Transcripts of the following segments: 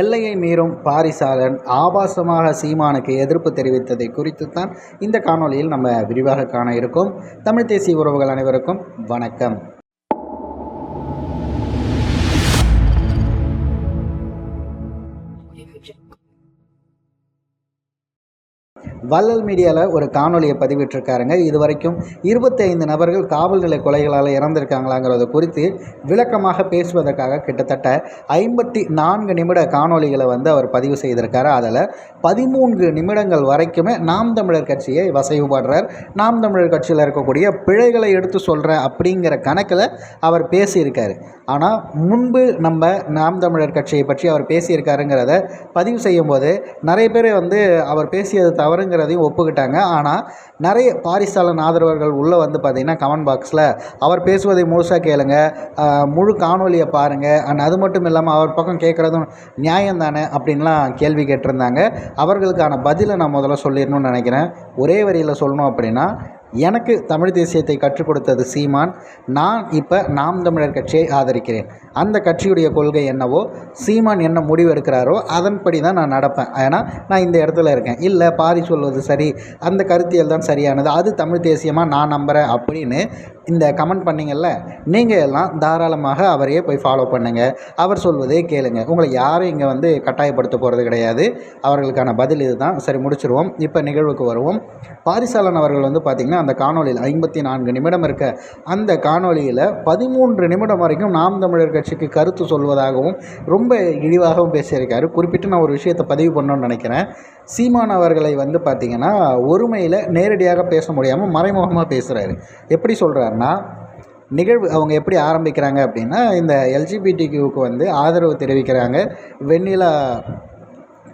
எல்லையை மீறும் பாரிசாலன் ஆபாசமாக சீமானுக்கு எதிர்ப்பு தெரிவித்ததை குறித்து தான் இந்த காணொளியில் நம்ம விரிவாக காண இருக்கோம். தமிழ் தேசிய உறவுகள் அனைவருக்கும் வணக்கம். வள்ளல் மீடியாவில் ஒரு காணொலியை பதிவிட்டிருக்காருங்க. இது வரைக்கும் இருபத்தைந்து நபர்கள் காவல்நிலை கொலைகளால் இறந்திருக்காங்களாங்கிறத குறித்து விளக்கமாக பேசுவதற்காக கிட்டத்தட்ட ஐம்பத்தி நான்கு நிமிட காணொளிகளை வந்து அவர் பதிவு செய்திருக்காரு. அதில் பதிமூன்று நிமிடங்கள் வரைக்குமே நாம் தமிழர் கட்சியை வசைவுபடுறார். நாம் தமிழர் கட்சியில் இருக்கக்கூடிய பிழைகளை எடுத்து சொல்கிறேன் அப்படிங்கிற கணக்கில் அவர் பேசியிருக்காரு. ஆனால் முன்பு நம்ம நாம் தமிழர் கட்சியை பற்றி அவர் பேசியிருக்காருங்கிறத பதிவு செய்யும்போது நிறைய பேர் வந்து அவர் பேசியது இருக்கிறதையும் ஒப்புக்கிட்டாங்க. ஆனால் நிறைய பாரிசாலன் ஆதரவர்கள் உள்ளே வந்து பார்த்திங்கன்னா கமெண்ட் பாக்ஸில் அவர் பேசுவதை முழுசாக கேளுங்க. முழு காணொலியை பாருங்கள் அண்ட் அது மட்டும் இல்லாமல் அவர் பக்கம் கேட்குறதும் நியாயம் தானே அப்படின்லாம் கேள்வி கேட்டிருந்தாங்க. அவர்களுக்கான பதிலை நான் முதல்ல சொல்லிடணும்னு நினைக்கிறேன். ஒரே வரியில் சொல்லணும் அப்படின்னா எனக்கு தமிழ் தேசியத்தை கற்றுக் கொடுத்தது சீமான். நான் இப்போ நாம் தமிழர் கட்சியை ஆதரிக்கிறேன். அந்த கட்சியுடைய கொள்கை என்னவோ சீமான் என்ன முடிவு எடுக்கிறாரோ அதன்படி தான் நான் நடப்பேன். ஏன்னா நான் இந்த இடத்துல இருக்கேன். இல்லை பாரி சொல்வது சரி அந்த கருத்தியல் தான் சரியானது. அது தமிழ் தேசியமாக நான் நம்புகிறேன் அப்படின்னு இந்த கமெண்ட் பண்ணிங்கள்ல நீங்கள் எல்லாம் தாராளமாக அவரையே போய் ஃபாலோ பண்ணுங்கள் அவர் சொல்வதே கேளுங்க. உங்களை யாரும் இங்கே வந்து கட்டாயப்படுத்த போகிறது கிடையாது. அவர்களுக்கான பதில் இதுதான். சரி முடிச்சிருவோம். இப்போ நிகழ்வுக்கு வருவோம். பாரிசாலன் அவர்கள் வந்து பார்த்திங்கன்னா அந்த காணொலியில் ஐம்பத்தி நான்கு நிமிடம் இருக்க அந்த காணொலியில் பதிமூன்று நிமிடம் வரைக்கும் நாம் தமிழர் கட்சிக்கு கருத்து சொல்வதாகவும் ரொம்ப இழிவாகவும் பேசியிருக்காரு. குறிப்பிட்டு நான் ஒரு விஷயத்தை பதிவு பண்ணணும்னு நினைக்கிறேன். சீமான் அவர்களை வந்து பார்த்திங்கன்னா ஒருமையில் நேரடியாக பேச முடியாமல் மறைமுகமாக பேசுகிறாரு எப்படி சொல்கிறாருன்னா நிகழ்வு அவங்க எப்படி ஆரம்பிக்கிறாங்க அப்படின்னா இந்த எல்ஜிபிடிக்யூவுக்கு வந்து ஆதரவு தெரிவிக்கிறாங்க. வெண்ணிலா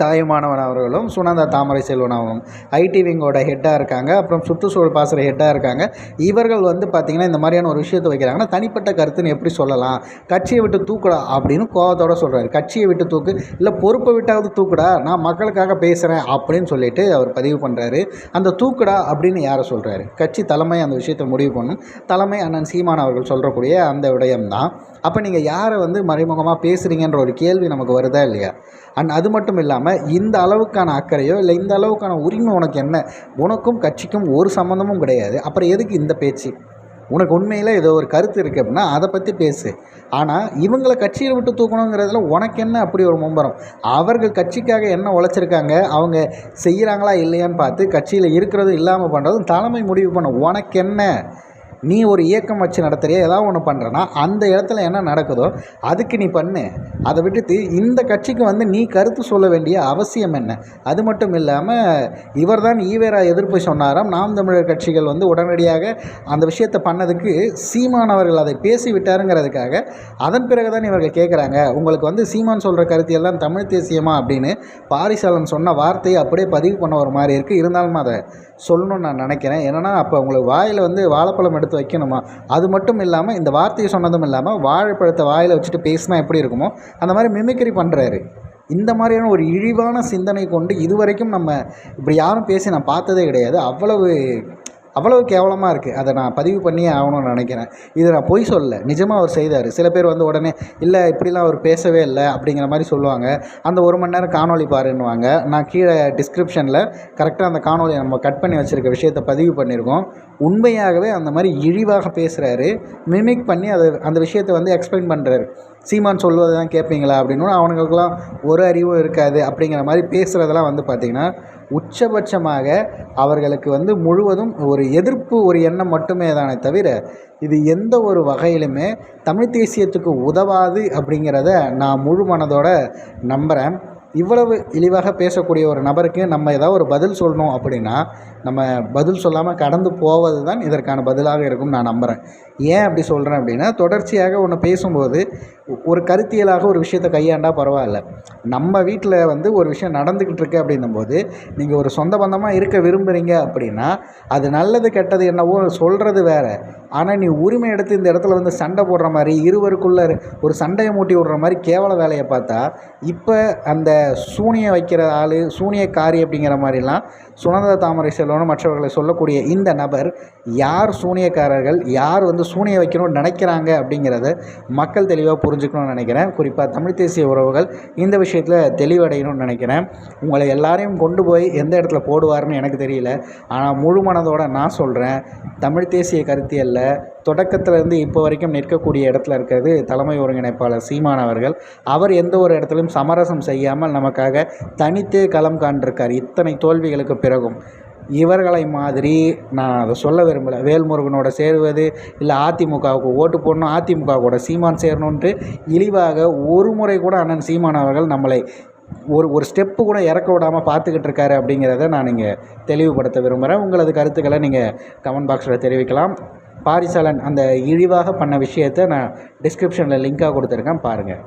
தாயுமானவன் அவர்களும் சுனந்தா தாமரை செல்வன் அவர்களும் ஐடி விங்கோட ஹெட்டாக இருக்காங்க. அப்புறம் சுற்றுச்சூழல் பாசுகிற ஹெட்டாக இருக்காங்க. இவர்கள் வந்து பார்த்திங்கன்னா இந்த மாதிரியான ஒரு விஷயத்தை வைக்கிறாங்கன்னா தனிப்பட்ட கருத்துன்னு எப்படி சொல்லலாம்? கட்சியை விட்டு தூக்குடா அப்படின்னு கோவத்தோட சொல்கிறாரு கட்சியை விட்டு தூக்கு இல்லை பொறுப்பை விட்டாவது தூக்குடா நான் மக்களுக்காக பேசுகிறேன் அப்படின்னு சொல்லிட்டு அவர் பதிவு பண்ணுறாரு அந்த தூக்குடா அப்படின்னு யாரை சொல்கிறாரு கட்சி தலைமை அந்த விஷயத்தை முடிவு பண்ணும். தலைமை அண்ணன் சீமான் அவர்கள் சொல்கிறக்கூடிய அந்த விடயம்தான். அப்போ நீங்கள் யாரை வந்து மறைமுகமாக பேசுகிறீங்கன்ற ஒரு கேள்வி நமக்கு வருதா இல்லையா? அண்ட் அது மட்டும் இல்லாமல் இந்த அளவுக்கான அக்கறையோ இல்லை இந்த அளவுக்கான உரிமை உனக்கு என்ன? உனக்கும் கட்சிக்கும் ஒரு சம்மந்தமும் கிடையாது. அப்புறம் எதுக்கு இந்த பேச்சு? உனக்கு உண்மையில் ஏதோ ஒரு கருத்து இருக்குது அப்படின்னா அதை பற்றி பேசு. ஆனால் இவங்களை கட்சியில் விட்டு தூக்கணுங்கிறதுல உனக்கு என்ன அப்படி ஒரு மும்பரம்? அவர்கள் கட்சிக்காக என்ன உழைச்சிருக்காங்க? அவங்க செய்கிறாங்களா இல்லையான்னு பார்த்து கட்சியில் இருக்கிறதும் இல்லாமல் பண்ணுறதும் தலைமை முடிவு பண்ண. உனக்கு என்ன? நீ ஒரு இயக்கம் வச்சு நடத்துறியா? ஏதாவது ஒன்று பண்ணுறேன்னா அந்த இடத்துல என்ன நடக்குதோ அதுக்கு நீ பண்ணு. அதை விட்டுட்டு இந்த கட்சிக்கு வந்து நீ கருத்து சொல்ல வேண்டிய அவசியம் என்ன? அது மட்டும் இல்லாமல் இவர் தான் ஈவேரா எதிர்ப்பு சொன்னாராம். நாம் தமிழர் கட்சிகள் வந்து உடனடியாக அந்த விஷயத்தை பண்ணதுக்கு சீமான் அவர்கள் அதை பேசி விட்டாருங்கிறதுக்காக அதன் பிறகு தான் இவர்கள் கேட்குறாங்க உங்களுக்கு வந்து சீமான் சொல்கிற கருத்தியெல்லாம் தமிழ் தேசியமா? அப்படின்னு பாரிசாலன் சொன்ன வார்த்தையை அப்படியே பதிவு பண்ண ஒரு மாதிரி இருக்குது இருந்தாலும் அதை சொல்லணும்னு நான் நினைக்கிறேன். என்னென்னா அப்போ உங்களுக்கு வாயில் வந்து வாழைப்பழம் எடுத்து வைக்கணுமா? அது மட்டும் இல்லாமல் இந்த வார்த்தையை சொன்னதும் இல்லாமல் வாழைப்பழத்தை வாயில் வச்சுட்டு பேசினா எப்படி இருக்குமோ அந்த மாதிரி மிமிக்ரி பண்ணுறாரு இந்த மாதிரியான ஒரு இழிவான சிந்தனை கொண்டு இதுவரைக்கும் நம்ம இப்படி யாரும் பேசி நான் பார்த்ததே கிடையாது. அவ்வளவு அவ்வளவு கேவலமாக இருக்குது அதை நான் பதிவு பண்ணியே ஆகணும்னு நினைக்கிறேன். இதை நான் பொய் சொல்லலை. நிஜமாக அவர் செய்தார். சில பேர் வந்து உடனே இல்லை இப்படிலாம் அவர் பேசவே இல்லை. அப்படிங்கிற மாதிரி சொல்லுவாங்க. அந்த ஒரு மணி நேரம் காணொளி பாருன்னுவாங்க. நான் கீழே டிஸ்கிரிப்ஷனில் கரெக்டாக அந்த காணொலியை நம்ம கட் பண்ணி வச்சுருக்க விஷயத்தை பதிவு பண்ணியிருக்கோம் உண்மையாகவே அந்த மாதிரி இழிவாக பேசுகிறாரு மிமிக் பண்ணி அதை அந்த விஷயத்தை வந்து எக்ஸ்பிளைன் பண்ணுறாரு சீமான் சொல்வதை தான் கேட்பீங்களா அப்படின்னு அவனுங்களுக்கெல்லாம் ஒரு அறிவும் இருக்காது. அப்படிங்கிற மாதிரி பேசுகிறதெல்லாம் வந்து பார்த்திங்கன்னா உச்சபட்சமாக அவர்களுக்கு வந்து முழுவதும் ஒரு எதிர்ப்பு ஒரு எண்ணம் மட்டுமே தானே தவிர இது எந்த ஒரு வகையிலுமே தமிழ் தேசியத்துக்கு உதவாது அப்படிங்கிறத நான் முழு மனதோட நம்புகிறேன் இவ்வளவு இழிவாக பேசக்கூடிய ஒரு நபருக்கு நம்ம ஏதாவது ஒரு பதில் சொல்லணும் அப்படின்னா நம்ம பதில் சொல்லாமல் கடந்து போவது தான் இதற்கான பதிலாக இருக்கும் நான் நம்புகிறேன் ஏன் அப்படி சொல்கிறேன் அப்படின்னா தொடர்ச்சியாக ஒன்று பேசும்போது ஒரு கருத்தியலாக ஒரு விஷயத்தை கையாண்டா பரவாயில்ல. நம்ம வீட்டில் வந்து ஒரு விஷயம் நடந்துக்கிட்டு இருக்கு அப்படின்னும்போது நீங்கள் ஒரு சொந்த பந்தமாக இருக்க விரும்புகிறீங்க அப்படின்னா அது நல்லது கெட்டது என்னவோ சொல்கிறது வேறு. ஆனால் நீ உரிமை எடுத்து இந்த இடத்துல வந்து சண்டை போடுற மாதிரி இருவருக்குள்ளே ஒரு சண்டையை மூட்டி விடுற மாதிரி கேவல வேலையை பார்த்தா இப்போ அந்த சூனிய வைக்கிற ஆள் சூனியக்காரி அப்படிங்கிற மாதிரிலாம் சுனந்த தாமரை செல்வனும் மற்றவர்களை சொல்லக்கூடிய இந்த நபர் யார் சூனியக்காரர்கள் யார் வந்து சூனிய வைக்கணும்னு நினைக்கிறாங்க அப்படிங்கிறத மக்கள் தெளிவாக புரிஞ்சு புரிஞ்சுக்கணும்னு நினைக்கிறேன். குறிப்பாக தமிழ் தேசிய உறவுகள் இந்த விஷயத்தில் தெளிவடையணும்னு நினைக்கிறேன். உங்களை எல்லாரையும் கொண்டு போய் எந்த இடத்துல போடுவார்னு எனக்கு தெரியல. ஆனால் முழு மனதோடு நான் சொல்கிறேன் தமிழ் தேசிய கருத்தியல்ல தொடக்கத்திலேருந்து இப்போ வரைக்கும் நிற்கக்கூடிய இடத்துல இருக்கிறது தலைமை ஒருங்கிணைப்பாளர் சீமான் அவர்கள். அவர் எந்த ஒரு இடத்துலையும் சமரசம் செய்யாமல் நமக்காக தனித்து களம் காண்டிருக்கார் இத்தனை தோல்விகளுக்கு பிறகும். இவர்களை மாதிரி நான் அதை சொல்ல விரும்பலை. வேல்முருகனோட சேருவது இல்லை அதிமுகவுக்கு ஓட்டு போடணும் அதிமுக கூட சீமான் சேரணுன்ட்டு இழிவாக ஒரு முறை கூட அண்ணன் சீமான் அவர்கள் நம்மளை ஒரு ஒரு ஸ்டெப்பு கூட இறக்க விடாமல் பார்த்துக்கிட்டு இருக்காரு அப்படிங்கிறத நான் இங்கே தெளிவுபடுத்த விரும்புகிறேன் உங்களது கருத்துக்களை நீங்கள் கமெண்ட் பாக்ஸில் தெரிவிக்கலாம். பாரிசாலன் அந்த இழிவாக பண்ண விஷயத்தை நான் டிஸ்கிரிப்ஷனில் லிங்காக கொடுத்துருக்கேன். பாருங்கள்